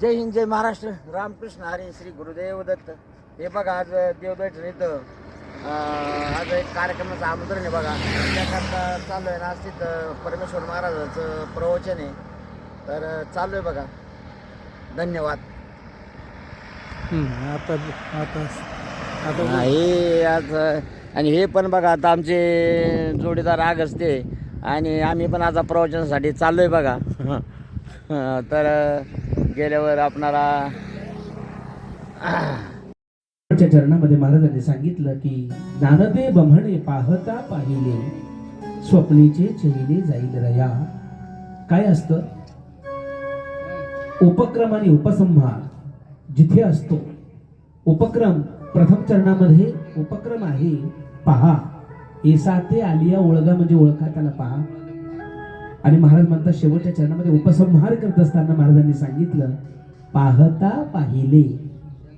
जय हिंद जय महाराष्ट्र. रामकृष्ण हरी श्री गुरुदेव दत्त. हे बघा आज देवदैठण इथं आज एक कार्यक्रमाचं आमंत्रण आहे बघा. त्याकरता चालू आहे ना तिथं परमेश्वर महाराजाचं प्रवचन आहे. तर चालू आहे बघा. धन्यवाद. आता आता आता हा, आज आणि हे पण बघा आता आमचे जोडीदार आगस्ते आणि आम्ही पण आता प्रवचनासाठी चाललो आहे बघा तर गेल्यावर आपणाला चरणामध्ये महाराजांनी सांगितलं की ज्ञानदेव बम्हणे पाहता पाहिले स्वप्नेचे चैले जाईल रया. काय असतं? उपक्रम आणि उपसंहार जिथे असतो उपक्रम प्रथम चरणामध्ये उपक्रम आहे पहा. एसा ते आलिया ओळगा म्हणजे ओळखा त्याला पहा. आणि महाराज म्हणतात शेवटच्या चरणामध्ये उपसंहार करत असताना महाराजांनी सांगितलं पाहता पाहिले.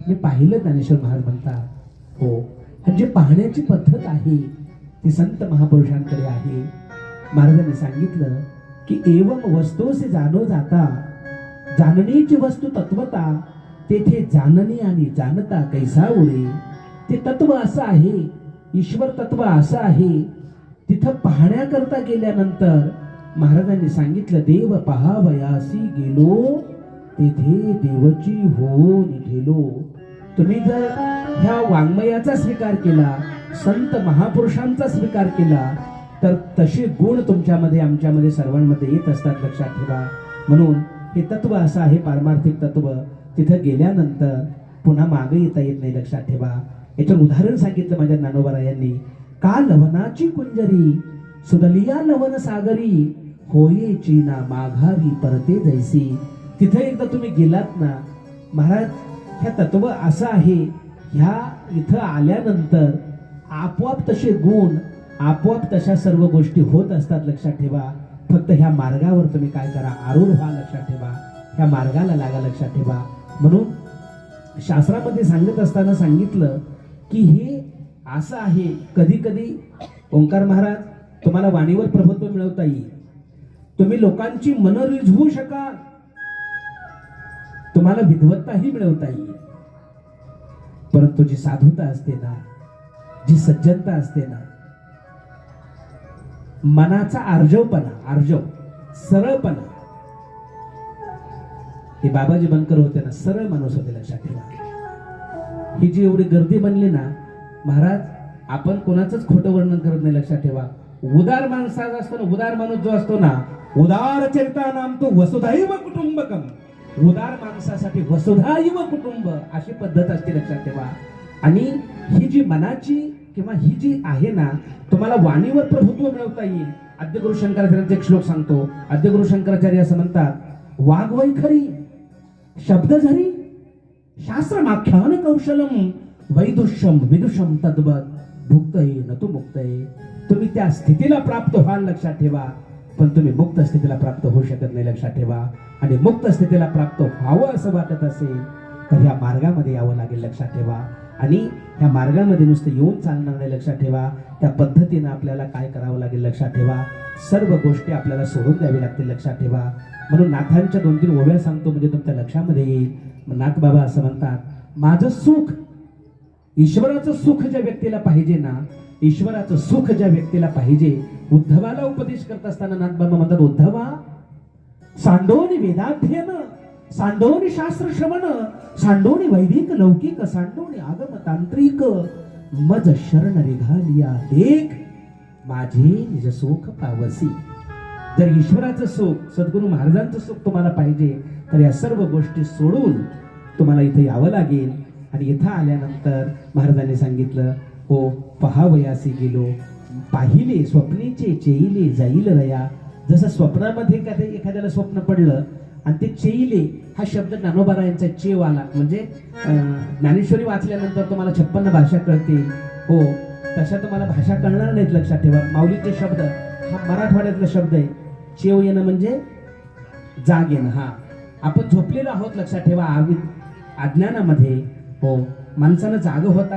मी पाहिलं ज्ञानेश्वर महाराज म्हणतात हो आणि जे पाहण्याची पद्धत आहे ती संत महापुरुषांकडे आहे. महाराजांनी सांगितलं की एवम वस्तूसे जाणो जाता जाणणीची वस्तू तत्वता तेथे जाणणे आणि जाणता कैसा उरे ते तत्व असं आहे ईश्वर तत्व असं आहे तिथं पाहण्याकरता गेल्यानंतर महाराजांनी सांगितलं देव पहावयासी गेलो तेथे देवची होऊन गेलो तुम्ही जर ह्या वाङ्मयाचा स्वीकार केला संत महापुरुषांचा स्वीकार केला तर तसे गुण तुमच्यामध्ये आमच्यामध्ये सर्वांमध्ये येत असतात लक्षात ठेवा. म्हणून हे तत्व असं आहे पारमार्थिक तत्व. तिथं गेल्यानंतर पुन्हा मागे येता येत नाही लक्षात ठेवा. याच्यावर उदाहरण सांगितलं माझ्या ज्ञानोबा यांनी का लवणाची कुंजरी सुदलिया लवण सागरी होयेची ना माघारी परते जैसी. तिथे एकदा तुम्ही गेलात ना महाराज ह्या तत्व असं आहे ह्या इथं आल्यानंतर आपोआप तसे गुण आपोआप तशा सर्व गोष्टी होत असतात लक्षात ठेवा. फक्त ह्या मार्गावर तुम्ही काय करा आरूढ व्हा लक्षात ठेवा. ह्या मार्गाला लागा लक्षात ठेवा. म्हणून शास्त्रामध्ये सांगत असताना सांगितलं की हे असं आहे कधी कधी ओंकार महाराज तुम्हाला वाणीवर प्रभुत्व मिळवता येईल. तुम्ही लोकांची मन रिझवू शकाल. तुम्हाला विद्वत्ताही मिळवता येईल. परंतु जी साधुता असते ना जी सज्जनता असते ना मनाचा आर्जवपणा आर्जव सरळपणा हे बाबाजी बनकर होते ना सरळ माणूस होते लक्षात ठेवा. ही जी एवढी गर्दी बनली ना महाराज आपण कोणाचंच खोटं वर्णन करत नाही लक्षात ठेवा. उदार माणसाचा असतो ना उदार माणूस जो असतो ना उदार चरिता नाम तो वसुधैव कुटुंबकम. उदार माणसासाठी वसुधैव कुटुंब अशी पद्धत असते लक्षात ठेवा. आणि ही जी मनाची किंवा ही जी आहे ना तुम्हाला वाणीवर प्रभुत्व मिळवता येईल. आद्यगुरु शंकराचार्यांचा एक श्लोक सांगतो. आद्यगुरु शंकराचार्य असं म्हणतात वाघवैखरी शब्दझरी शास्त्रमाख्यान कौशलम वैदुष्यम विदुषम तद्वत भुक्तये न तू मुक्त तुम्ही त्या स्थितीला प्राप्त व्हाल लक्षात ठेवा. पण तुम्ही मुक्त स्थितीला प्राप्त होऊ शकत नाही लक्षात ठेवा. आणि मुक्त स्थितीला प्राप्त व्हावं असं वाटत असेल तर ह्या मार्गामध्ये यावं लागेल लक्षात ठेवा. आणि ह्या मार्गामध्ये नुसतं येऊन चालणार नाही लक्षात ठेवा. त्या पद्धतीनं आपल्याला काय करावं लागेल लक्षात ठेवा. सर्व गोष्टी आपल्याला सोडून द्यावी लागतील लक्षात ठेवा. म्हणून नाथांच्या दोन तीन ओव्या सांगतो म्हणजे तुमच्या लक्षामध्ये येईल. मग नाथ बाबा असं म्हणतात माझं सुख ईश्वराचं सुख ज्या व्यक्तीला पाहिजे ना ईश्वराचं सुख ज्या व्यक्तीला पाहिजे उद्धवाला उपदेश करत असताना नाथ बाबा म्हणतात उद्धवा सांडोनी वेदाध्ययन सांडोनी शास्त्र श्रवण सांडोनी वैदिक लौकिक सांडोनी आगम तांत्रिक मज शरण रेघालिया देख माझे निज सुख पावसी. जर ईश्वराचं सुख सद्गुरू महाराजांचं सुख तुम्हाला पाहिजे तर या सर्व गोष्टी सोडून तुम्हाला इथे यावं लागेल. आणि इथं आल्यानंतर महाराजांनी सांगितलं हो पहावयासी गेलो पाहिले स्वप्नेचे चेईले जाईल रया. जसं स्वप्नामध्ये एखाद्या एखाद्याला स्वप्न पडलं आणि ते चेईले हा शब्द ज्ञानोबारा यांचा चेव आला. म्हणजे ज्ञानेश्वरी वाचल्यानंतर तुम्हाला छप्पन्न भाषा कळते हो तशा तुम्हाला भाषा कळणार नाहीत लक्षात ठेवा. माऊलीचे शब्द हा मराठवाड्यातला शब्द आहे. चेव येणं म्हणजे जाग येणं. हा. आपण झोपलेलो आहोत लक्षात ठेवा. आवी अज्ञानामध्ये हो. माणसानं जाग होता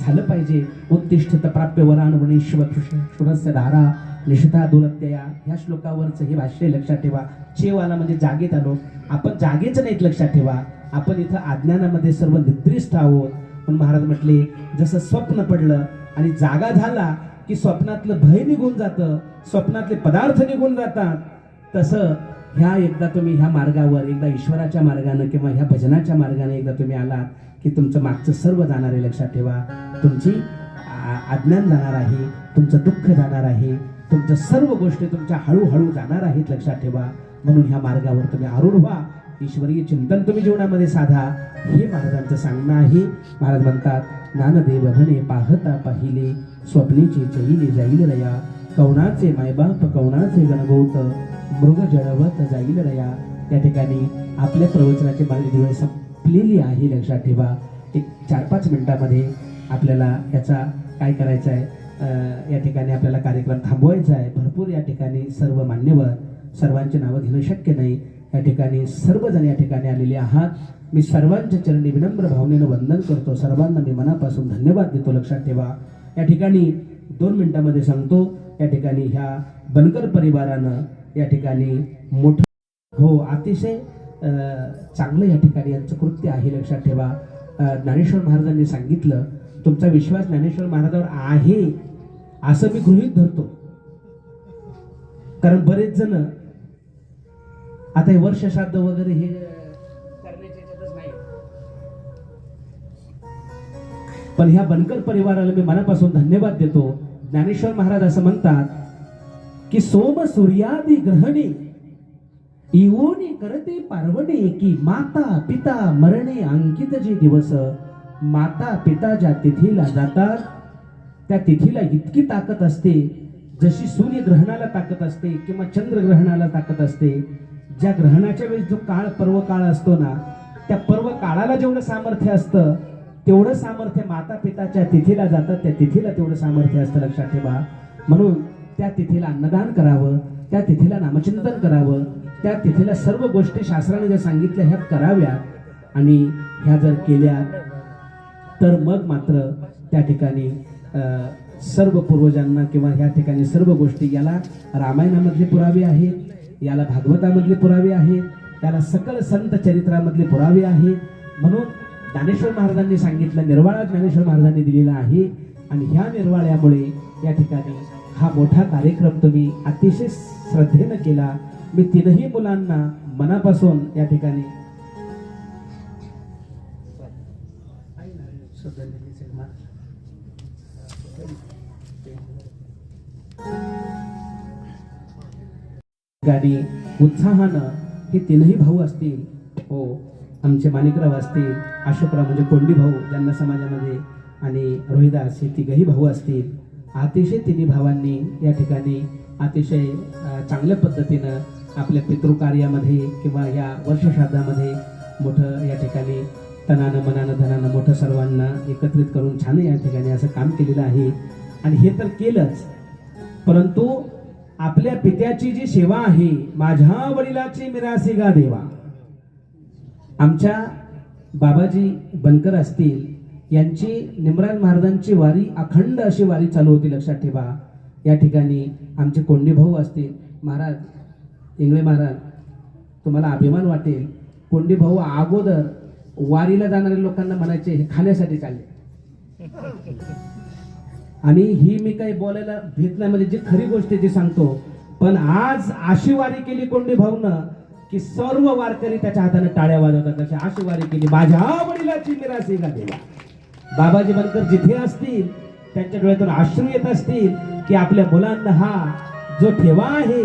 झालं पाहिजे. उत्तिष्ठत प्राप्य वरान वणेश्वर धारा निषिता दुरत्यया. ह्या श्लोकावरचं हे भाष्य लक्षात ठेवा. चेवाला म्हणजे जागेत आलो. आपण जागेच नाहीत लक्षात ठेवा. आपण इथं अज्ञानामध्ये सर्व निद्रिस्त आहोत. पण महाराज म्हटले जसं स्वप्न पडलं आणि जागा झाला की स्वप्नातलं भय निघून जातं स्वप्नातले पदार्थ निघून जातात तसं ह्या एकदा तुम्ही ह्या मार्गावर एकदा ईश्वराच्या मार्गानं किंवा ह्या भजनाच्या मार्गाने एकदा तुम्ही आलात की तुमचं मागचं सर्व जाणार आहे लक्षात ठेवा. तुमची अज्ञान जाणार आहे तुमचं दुःख जाणार आहे तुमचं सर्व गोष्टी तुमच्या हळूहळू जाणार आहेत लक्षात ठेवा. म्हणून ह्या मार्गावर तुम्ही आरूढ व्हा. ईश्वरीय चिंतन तुम्ही जीवनामध्ये साधा. हे महाराजांचं सांगणं आहे. महाराज म्हणतात ज्ञानदेव म्हणे पाहता पाहिले स्वप्नेचे चहिले जाईल रया. कवणाचे मायबाप कवणाचे गणगौत मृग जळवत जाईल रया. त्या ठिकाणी आपल्या प्रवचनाचे बाल दिवस संपलेली आहे लक्षात ठेवा. एक चार पाच मिनिटामध्ये आपल्याला याचा काय करायचं आहे या ठिकाणी आपल्याला कार्यक्रम थांबवायचा आहे. भरपूर या ठिकाणी सर्व मान्यवर सर्वांची नावं घेणं शक्य नाही. या ठिकाणी सर्वजण या ठिकाणी आलेले आहात. मी सर्वांच्या चरणी विनम्र भावनेनं वंदन करतो. सर्वांना मी मनापासून धन्यवाद देतो लक्षात ठेवा. या ठिकाणी दोन मिनिटामध्ये सांगतो या ठिकाणी ह्या बनकर परिवारानं या ठिकाणी मोठं हो अतिशय चांगलं या ठिकाणी यांचं कृत्य आहे लक्षात ठेवा. ज्ञानेश्वर महाराजांनी सांगितलं तुमचा विश्वास ज्ञानेश्वर महाराजावर आहे असं मी गृहित धरतो. कारण बरेच जण आता हे वर्ष श्राद्ध वगैरे हे करण्याच्या नाही. पण ह्या बनकर परिवाराला मी मनापासून धन्यवाद देतो. ज्ञानेश्वर महाराज असं म्हणतात की सोम सूर्यादी ग्रहणी इवोनी करते पार्वणे की माता पिता मरणे अंकित जे दिवस माता पिता ज्या तिथीला जातात त्या तिथीला इतकी ताकद असते जशी सूर्यग्रहणाला ताकद असते किंवा चंद्रग्रहणाला ताकद असते ज्या ग्रहणाच्या वेळेस जो काळ पर्व काळ असतो ना त्या पर्व काळाला जेवढं सामर्थ्य असतं तेवढं सामर्थ्य माता पिताच्या तिथीला जातात त्या तिथीला तेवढं सामर्थ्य असतं लक्षात ठेवा. म्हणून त्या तिथीला अन्नदान करावं. त्या तिथीला नामचिंतन करावं. त्या तिथीला सर्व गोष्टी शास्त्राने ज्या सांगितल्या ह्या कराव्यात. आणि ह्या जर केल्या तर मग मात्र त्या ठिकाणी सर्व पूर्वजांना किंवा ह्या ठिकाणी सर्व गोष्टी याला रामायणामधले पुरावे आहेत याला भागवतामधले पुरावे आहेत त्याला सकल संत चरित्रामधले पुरावे आहेत. म्हणून ज्ञानेश्वर महाराजांनी सांगितलं निर्वाळा ज्ञानेश्वर महाराजांनी दिलेला आहे. आणि ह्या निर्वाळ्यामुळे या ठिकाणी हा मोठा कार्यक्रम तुम्ही अतिशय श्रद्धेनं केला. मी तीनही मुलांना मनापासून या ठिकाणी गाडी उत्साहानं हे तीनही भाऊ असतील हो आमचे माणिकराव असतील अशोकराव म्हणजे कोंडी भाऊ ज्यांना समाजामध्ये आणि रोहिदास हे तिघही भाऊ असतील. अतिशय तिन्ही भावांनी या ठिकाणी अतिशय चांगल्या पद्धतीनं आपल्या पितृकार्यामध्ये किंवा या वर्षश्राद्धामध्ये मोठं या ठिकाणी तनानं मनानं धनानं मोठं सर्वांना एकत्रित करून छान या ठिकाणी असं काम केलेलं आहे. आणि हे तर केलंच. परंतु आपल्या पित्याची जी सेवा आहे माझ्या वडिलाची मिरासी गा देवा. आमच्या बाबाजी बनकर असतील यांची निमराज महाराजांची वारी अखंड अशी वारी चालू होती लक्षात ठेवा. या ठिकाणी आमचे कोंडी भाऊ असतील. महाराज इंगळे महाराज तुम्हाला अभिमान वाटेल. कोंडी भाऊ अगोदर वारीला जाणाऱ्या लोकांना म्हणायचे हे खाण्यासाठी चालले. आणि ही मी काही बोलायला भीत नाही म्हणजे जी खरी गोष्ट आहे ती सांगतो. पण आज अशी वारी केली कोंडी भाऊनं की सर्व वारकरी त्याच्या हाताने टाळ्या वाजवतात. तशी अशी वारी केली. माझ्या वडिलाची मिरासी का देवा बाबाजी बनकर जिथे असतील त्यांच्या डोळ्यातून आश्रू येत असतील की आपल्या मुलांना हा जो ठेवा आहे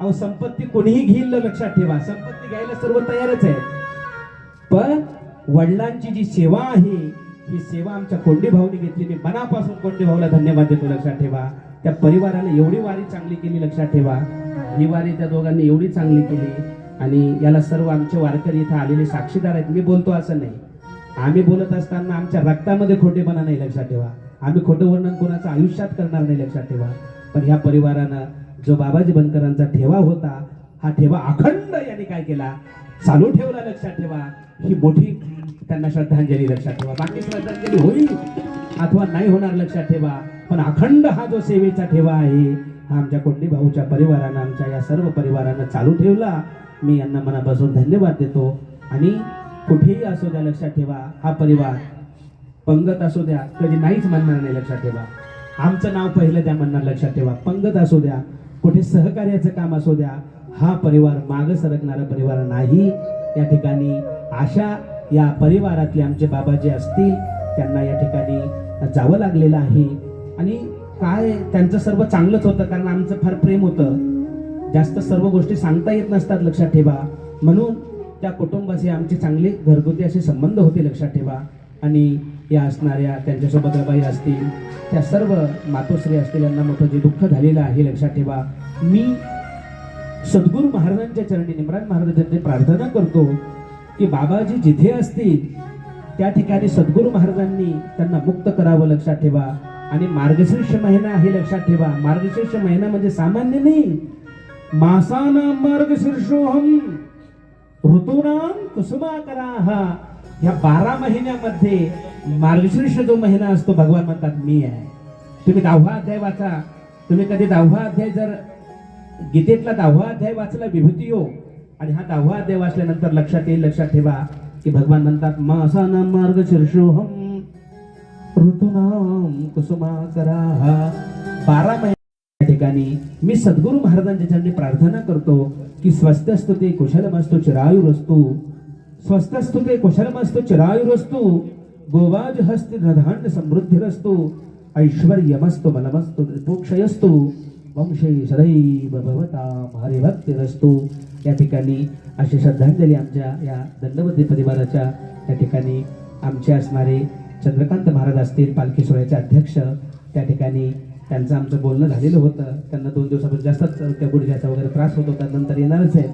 अहो संपत्ती कोणीही घेईल लक्षात ठेवा. संपत्ती घ्यायला सर्व तयारच आहे पण वडिलांची जी सेवा आहे ही सेवा आमच्या कोंडी भाऊने घेतली. मी मनापासून कोंडी भाऊला धन्यवाद देतो लक्षात ठेवा. त्या परिवाराने एवढी वारी चांगली केली लक्षात ठेवा. ही वारी त्या दोघांनी एवढी चांगली केली आणि याला सर्व आमचे वारकरी इथं आलेले साक्षीदार आहेत. मी बोलतो असं नाही. आम्ही बोलत असताना आमच्या रक्तामध्ये खोटेपणा नाही लक्षात ठेवा. आम्ही खोटं वर्णन कोणाचं आयुष्यात करणार नाही लक्षात ठेवा. पण ह्या परिवारानं जो बाबाजी बनकरांचा ठेवा होता हा ठेवा अखंड यांनी काय केला? चालू ठेवला लक्षात ठेवा. ही मोठी त्यांना श्रद्धांजली लक्षात ठेवा. बाकी श्रद्धांजली होईल अथवा नाही होणार लक्षात ठेवा. पण अखंड हा जो सेवेचा ठेवा आहे हा आमच्या कोंडी भाऊच्या परिवारानं आमच्या या सर्व परिवारानं चालू ठेवला. मी यांना मनापासून धन्यवाद देतो. आणि कुठेही असू द्या लक्षात ठेवा हा परिवार. पंगत असू द्या कधी नाहीच म्हणणार नाही लक्षात ठेवा. आमचं नाव पहिलं द्या म्हणणार लक्षात ठेवा. पंगत असू द्या कुठे सहकार्याचं काम असू द्या हा परिवार मागं सरकणारा परिवार नाही. या ठिकाणी अशा या परिवारातले आमचे बाबा जे असतील त्यांना या ठिकाणी जावं लागलेलं आहे. आणि काय त्यांचं सर्व चांगलंच होतं कारण आमचं फार प्रेम होतं. जास्त सर्व गोष्टी सांगता येत नसतात लक्षात ठेवा. म्हणून त्या कुटुंबाशी आमचे चांगले घरगुती असे संबंध होते लक्षात ठेवा. आणि या असणाऱ्या त्यांच्यासोबत बाई असतील त्या सर्व मातोश्री असतील यांना मोठं जे दुःख झालेलं आहे लक्षात ठेवा. मी सद्गुरू महाराजांच्या चरणी निमराज महाराजांचे प्रार्थना करतो की बाबाजी जिथे असतील त्या ठिकाणी सद्गुरू महाराजांनी त्यांना मुक्त करावं लक्षात ठेवा. आणि मार्गशीर्ष महिना आहे लक्षात ठेवा. मार्गशीर्ष महिना म्हणजे सामान्य नाही. मासाना मार्गशीर्षोहम ऋतूनाम कुसुमाकराह या बारा महिन्यामध्ये मार्गशीर्ष जो महिना असतो भगवान म्हणतात मी आहे. तुम्ही दहावा अध्याय वाचा. तुम्ही कधी दहावा अध्याय जर गीतेतला दहावा अध्याय वाचला विभूती हो आणि हा दहावा अध्याय वाचल्यानंतर लक्षात येईल लक्षात ठेवा की भगवान म्हणतात मासाना मार्गशीर्षोहम ऋतूनाम कुसुमाकराह बारा महिने ठिकाणी मी सद्गुरू महाराजांच्या चरणी प्रार्थना करतो की स्वस्तस्तु ते कुशलमस्तु चिरायुरस्तु. स्वस्तस्तु ते कुशलमस्तु चिरायुरस्तु. गोवाज हस्ति धधान्य समृद्धिरस्तु. ऐश्वर्यमस्तु बलमस्तु असतो वंशे सदैव भवता हरिभक्तिरस्तु. या ठिकाणी अशी श्रद्धांजली आमच्या या दंडवती परिवाराच्या त्या ठिकाणी आमचे असणारे चंद्रकांत महाराज असतील पालखी सोहळ्याचे अध्यक्ष त्या ठिकाणी त्यांचं आमचं बोलणं झालेलं होतं. त्यांना दोन दिवसापासून जास्तच त्या गुडघ्याचा वगैरे त्रास होत होता. नंतर येणारच आहे.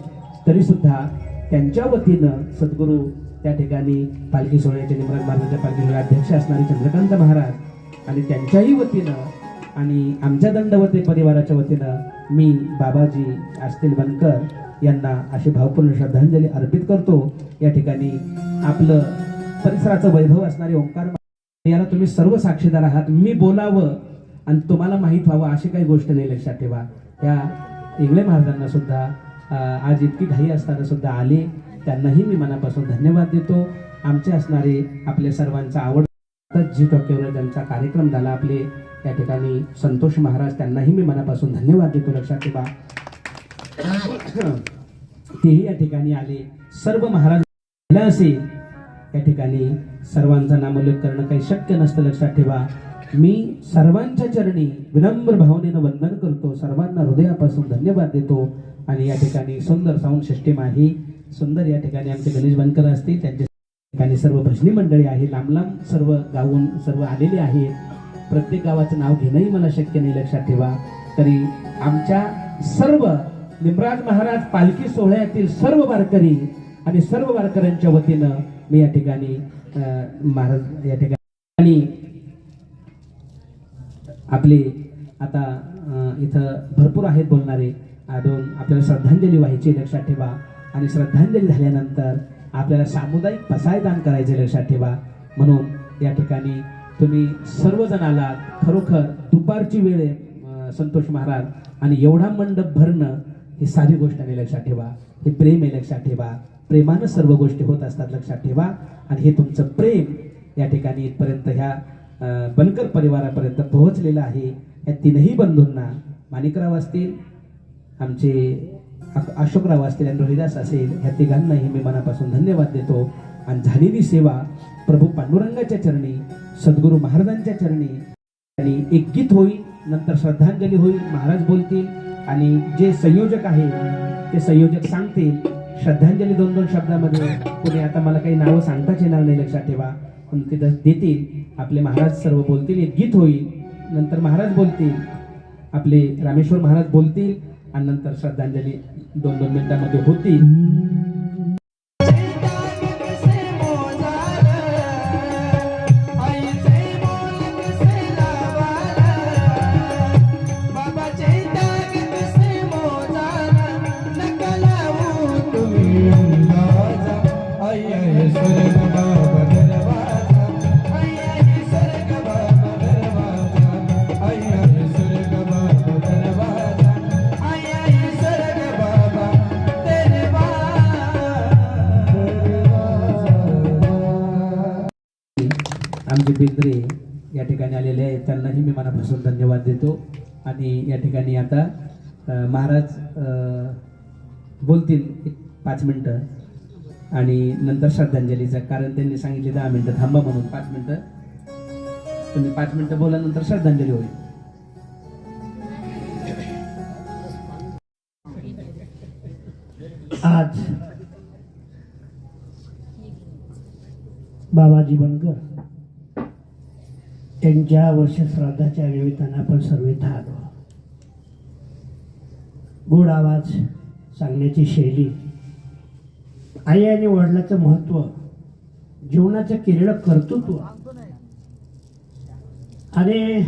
तरीसुद्धा त्यांच्या वतीनं सद्गुरू त्या ठिकाणी पालखी सोहळ्याचे निमराज महाराजांच्या पालखी सोहळ्या अध्यक्ष असणारे चंद्रकांत महाराज आणि त्यांच्याही वतीनं आणि आमच्या दंडवती परिवाराच्या वतीनं मी बाबाजी असतील बनकर यांना अशी भावपूर्ण श्रद्धांजली अर्पित करतो. या ठिकाणी आपलं परिसराचं वैभव असणारे ओंकार याला तुम्ही सर्व साक्षीदार आहात. मी बोलावं आणि तुम्हाला माहीत व्हावं अशी काही गोष्ट नाही लक्षात ठेवा. त्या इंगळे महाराजांना सुद्धा आज इतकी घाई असताना सुद्धा आले. त्यांनाही मी मनापासून धन्यवाद देतो. आमचे असणारे आपल्या सर्वांचा आवड जी टॉकीवर ज्यांचा कार्यक्रम झाला आपले त्या ठिकाणी संतोष महाराज त्यांनाही मी मनापासून धन्यवाद देतो. लक्षात ठेवा. तेही या ठिकाणी आले. सर्व महाराज असे. या ठिकाणी सर्वांचा नामोल्लेख करणं काही शक्य नसतं लक्षात ठेवा. मी सर्वांच्या चरणी विनम्र भावनेनं वंदन करतो. सर्वांना हृदयापासून धन्यवाद देतो. आणि या ठिकाणी सुंदर साऊंड सिस्टीम आहे. सुंदर या ठिकाणी आमचे गणेश बनकर असतील त्यांच्या ठिकाणी सर्व भजनी मंडळी आहे लांब लांब सर्व गावून सर्व आलेले आहेत. प्रत्येक गावाचं नाव घेणंही मला शक्य नाही लक्षात ठेवा. तरी आमच्या सर्व निमराज महाराज पालखी सोहळ्यातील सर्व वारकरी आणि सर्व वारकऱ्यांच्या वतीनं मी या ठिकाणी महाराज या ठिकाणी आपले आता इथं भरपूर आहेत बोलणारे. दोन आपल्याला श्रद्धांजली व्हायची लक्षात ठेवा. आणि श्रद्धांजली झाल्यानंतर आपल्याला सामुदायिक पसायदान करायचे लक्षात ठेवा. म्हणून या ठिकाणी तुम्ही सर्वजण आलात. खरोखर दुपारची वेळ आहे संतोष महाराज. आणि एवढा मंडप भरणं ही साधी गोष्ट नाही लक्षात ठेवा. हे प्रेम आहे लक्षात ठेवा. प्रेमानं सर्व गोष्टी होत असतात लक्षात ठेवा. आणि हे तुमचं प्रेम या ठिकाणी इथपर्यंत ह्या बनकर परिवारापर्यंत पोहोचलेलं आहे. या तीनही बंधूंना माणिकराव असतील आमचे अशोकराव असतील आणि रोहिदास असेल ह्या तिघांनाही मी मनापासून धन्यवाद देतो. आणि झालेली सेवा प्रभू पांडुरंगाच्या चरणी सद्गुरू महाराजांच्या चरणी आणि एक गीत होईल नंतर श्रद्धांजली होईल महाराज बोलतील आणि जे संयोजक आहे ते संयोजक सांगतील. श्रद्धांजली दोन दोन शब्दामध्ये कोणी आता मला काही नावं सांगताच येणार नाही लक्षात ठेवा. पण ते देतील. आपले महाराज सर्व बोलतील एक गीत होईल. नंतर महाराज बोलतील आपले रामेश्वर महाराज बोलतील आणि नंतर श्रद्धांजली दोन दोन मिनिटांमध्ये होतील. आमचे बेंद्रे या ठिकाणी आलेले आहेत. त्यांनाही मी मनापासून धन्यवाद देतो. आणि या ठिकाणी आता महाराज बोलतील एक पाच मिनटं. आणि नंतर श्रद्धांजलीचं कारण त्यांनी सांगितले दहा मिनटं. थांबा म्हणून पाच मिनटं. तुम्ही पाच मिनटं बोला नंतर श्रद्धांजली होईल. आज बाबाजी बनकर त्यांच्या वर्षश्राद्धाच्या निमित्तानं आपण सर्व इथं आलो गोड आवाज सांगण्याची शैली. आई आणि वडिलाचं महत्त्व. जीवनाचं किरळ कर्तृत्व. आणि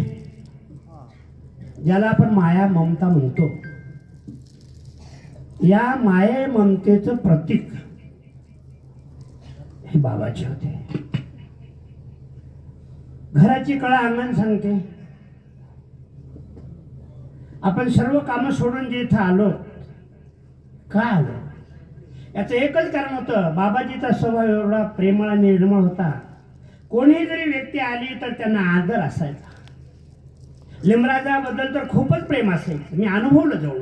ज्याला आपण माया ममता म्हणतो. या माये ममतेचं प्रतीक हे बाबाचे होते. घराची कळा अंगण सांगते. आपण सर्व कामं सोडून जे इथं आलो का आलो? याचं एकच कारण होतं बाबाजीचा स्वभाव एवढा प्रेमळ निर्मळ होता. कोणी जरी व्यक्ती आली तर त्यांना आदर असायचा. लिमराजाबद्दल तर खूपच प्रेम असायचं. मी अनुभवलं जवळ.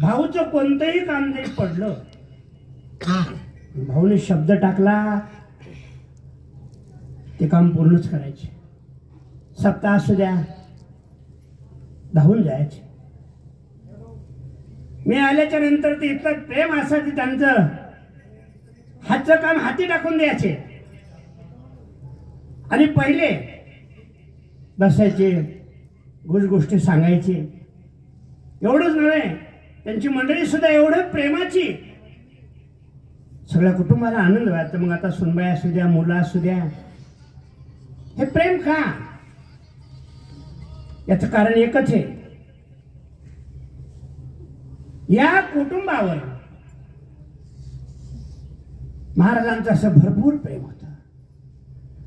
भाऊचं कोणतंही काम जरी पडलं भाऊने शब्द टाकला ते काम पूर्णच करायचे. सप्ताह असू द्या धावून जायचे. मी आल्याच्यानंतर ते इतकं प्रेम असायचं त्यांचं. हातचं काम हाती टाकून द्यायचे. आणि पहिले बसायचे गोष्ट गोष्टी सांगायचे. एवढंच नव्हे त्यांची मंडळी सुद्धा एवढं प्रेमाची. सगळ्या कुटुंबाला आनंद व्हायचा. मग आता सुनबाई असू द्या मुलं असू द्या हे प्रेम का? याचं कारण एकच आहे. या कुटुंबावर महाराजांचं असं भरपूर प्रेम होत.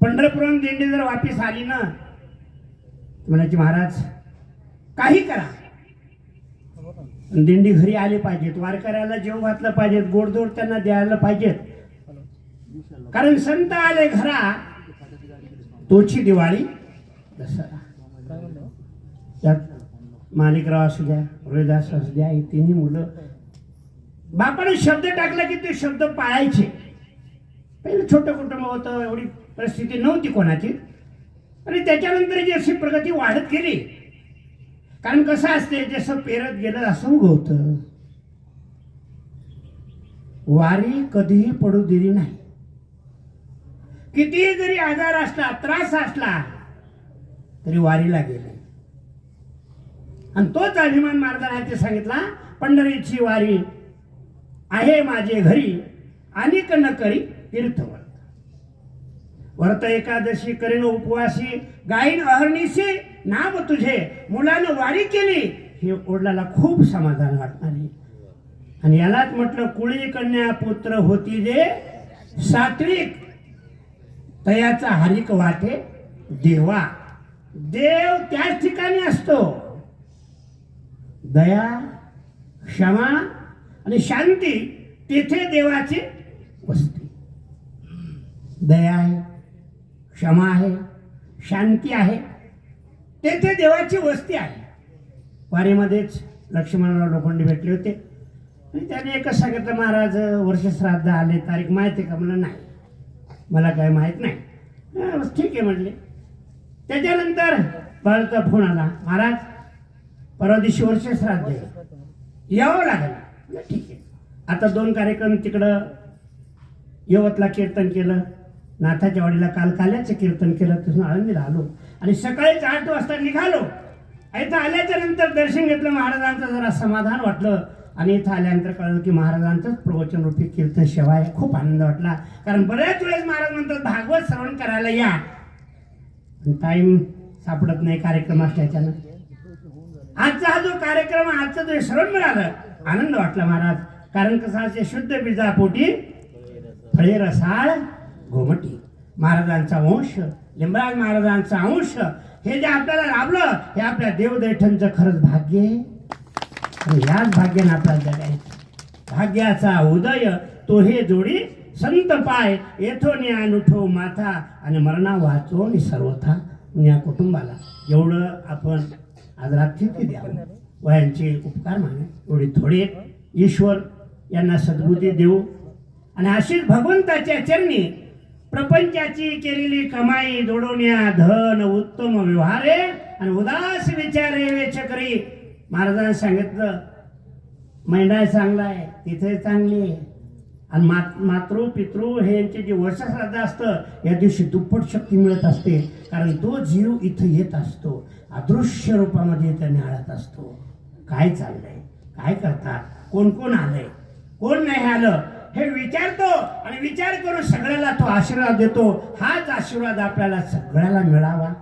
पंढरपुरम दिंडी जर वापिस आली ना म्हणायची महाराज काही करा. दिंडी घरी आली पाहिजेत वारकऱ्याला जेव घातलं पाहिजेत गोडधोड त्यांना द्यायला पाहिजेत. कारण संत आले घरा तोची दिवाळी. दसरा त्यात माणिकराव असू द्या रोहिदास असू द्या ही तिन्ही मुलं. बापाने शब्द टाकला की ते शब्द पाळायचे. पहिलं छोटं कुटुंब होतं एवढी परिस्थिती नव्हती कोणाची. आणि त्याच्यानंतर जी अशी प्रगती वाढत गेली. कारण कसं असते जसं पेरत गेलं असं उगवतं वारी कधीही पडू दिली नाही. कितीही जरी आजार असला त्रास असला तरी वारीला गेले. आणि तोच अभिमान महाराजांनी सांगितला पंढरीची वारी आहे माझे घरी अनेक न करी तीर्थवर्त व्रत एकादशी करीन उपवासी गायीन अहर्निशी नाम तुझे मुलानं वारी केली हे ओढलाला खूप समाधान वाटणार आणि यालाच म्हटलं कुळी कन्या पुत्र होती जे सात्विक. तयाचा हरिक वाटे देवा. देव त्याच ठिकाणी असतो. दया क्षमा आणि शांती तेथे देवाची वस्ती. दया आहे क्षमा आहे शांती आहे तेथे देवाची वस्ती आहे. वारीमध्येच लक्ष्मणाला लोखंडी भेटले होते. आणि त्याने एकच सांगितलं महाराज वर्षश्राद्ध आले तारीख माहिती आहे का? म्हणलं नाही. मला काय माहीत नाही. बस ठीक आहे म्हटले त्याच्यानंतर बाळाचा फोन आला महाराज परवा दिवशी वर्षश्राद्ध आहे यावं लागेल. ठीक आहे. आता दोन कार्यक्रम तिकडं यवतला कीर्तन केलं. नाथाच्या वाडीला काल काल्याचं कीर्तन केलं. तिथून आळंदीला आलो. आणि सकाळीच आठ वाजता निघालो. इथं आल्याच्यानंतर दर्शन घेतलं. महाराजांचं जरा समाधान वाटलं. आणि इथं आल्यानंतर कळलं की महाराजांचंच प्रवचन रूपी कीर्तन सेवा आहे खूप आनंद वाटला. कारण बऱ्याच वेळेस महाराज म्हणतात भागवत श्रवण करायला या. टाइम सापडत नाही कार्यक्रम असल्याच्यानं आजचा हा जो कार्यक्रम आजचा जो श्रवण मिळालं आनंद वाटला महाराज. कारण कसं असे शुद्ध बीजापोटी फळे रसाळ घोमटी महाराजांचा वंश लिंबराज महाराजांचा अंश हे जे आपल्याला लाभलं हे आपल्या देवदैठणचं खरंच भाग्य आहे. आणि याच भाग्याने आपल्याला जगायचं. भाग्याचा उदय तो हे जोडी संत पाय येथो न्या उठो माथा आणि मरणा वाचो आणि सर्वथा या कुटुंबाला. एवढं आपण आज रात्री द्यावं. वयांचे उपकार माने. एवढे थोडे ईश्वर यांना सद्बुद्धी देऊ. आणि अशीच भगवंताच्या चरणी प्रपंचाची केलेली कमाई दोडवण्या धन उत्तम व्यवहारे आणि उदास विचारे वेचकरी महाराजांनी सांगितलं मैंडा चांगला आहे तिथे चांगली आहे. आणि मात मातृ पितृ हे यांचे जे वर्षश्राद्ध असतं या दिवशी दुप्पट शक्ती मिळत असते. कारण तो जीव इथं येत असतो. अदृश्य रूपामध्ये त्या न्याळात असतो. काय चाललंय? काय करतात? कोण कोण आलंय? कोण नाही आलं? हे विचारतो आणि विचार करून सगळ्याला तो आशीर्वाद देतो. हाच आशीर्वाद आपल्याला सगळ्याला मिळावा.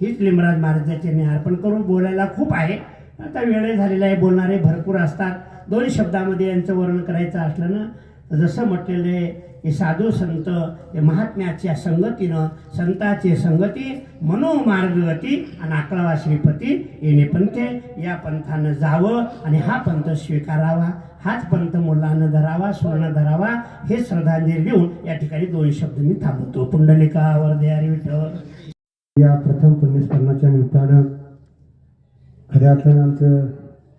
हीच लिमराज महाराजाचे मी अर्पण करून बोलायला खूप आहे. आता वेळ झालेला आहे बोलणारे भरपूर असतात. दोन शब्दामध्ये यांचं वर्णन करायचं असलं ना जसं म्हटलेलं आहे हे साधू संत हे महात्म्याच्या संगतीनं संताची संगती मनोमार्गगती आणि अकरावा श्रीपती येणे पंथे या पंथानं जावं आणि हा पंथ स्वीकारावा हाच पंथ मुलानं धरावा स्वर्ण धरावा हे श्रद्धांजली देऊन या ठिकाणी दोन शब्द मी थांबवतो. पुंडलिका वरदयारी विठ्ठल या प्रथम पुण्यस्मरणाच्या निमित्तानं खऱ्या अर्थानं आमचं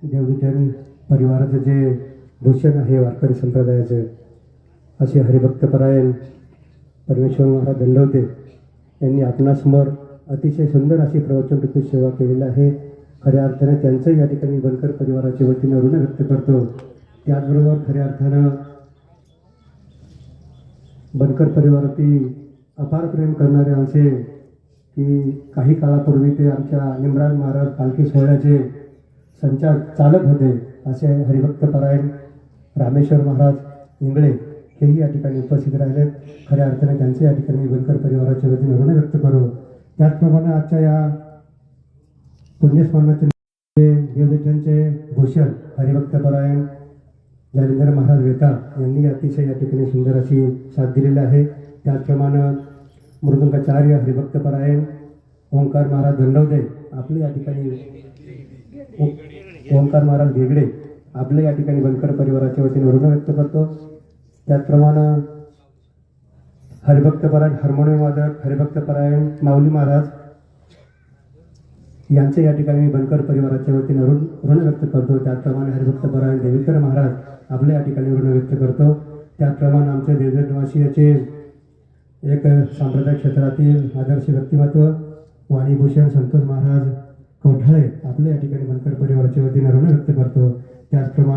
देवविठ्ठल परिवाराचं जे भूषण आहे वारकरी संप्रदायाचं असे हरिभक्तपरायण परमेश्वर महाराज दंडवते. यांनी आपणासमोर अतिशय सुंदर अशी प्रवचनरूपी सेवा केलेली आहे. खऱ्या अर्थानं त्यांचं या ठिकाणी बनकर परिवाराच्या वतीनं ऋण व्यक्त करतो. त्याचबरोबर खऱ्या अर्थानं बनकर परिवारातील अपार प्रेम करणारे आमचे की काही काळापूर्वी ते आमच्या निमराज महाराज पालखी सोहळ्याचे संचार चालक होते असे हरिभक्त परायण रामेश्वर महाराज इंगळे हेही या ठिकाणी उपस्थित राहिले खऱ्या अर्थाने त्यांचे या ठिकाणी मी बनकर परिवाराच्या वतीने ऋण व्यक्त करू. त्याचप्रमाणे आजच्या या पुण्यस्मरणाचे देवदेवतांचे भूषण हरिभक्त परायण जालिंदर महाराज वेता यांनी अतिशय या ठिकाणी सुंदर अशी साथ दिलेली आहे. त्याचप्रमाणे मृदुंगाचार्य हरिभक्तपरायण ओंकार महाराज दंडवदे आपले या ठिकाणी ओंकार महाराज वेगळे आपले या ठिकाणी बनकर परिवाराच्या वतीने ऋण व्यक्त करतो. त्याचप्रमाणे हरिभक्तपरायण हार्मोनियम वादक हरिभक्तपरायण माऊली महाराज यांचे या ठिकाणी मी बनकर परिवाराच्या वतीने ऋण ऋण व्यक्त करतो. त्याचप्रमाणे हरिभक्तपरायण देवीकर महाराज आपले या ठिकाणी ऋण व्यक्त करतो. त्याचप्रमाणे आमचे देवजनवासी याचे एक सांप्रदायिक क्षेत्रातील आदर्श व्यक्तिमत्व वाणीभूषण संतोष महाराज कोठाळे आपले या ठिकाणी बनकर परिवाराच्या वतीने ऋण व्यक्त करतो. त्याचप्रमाणे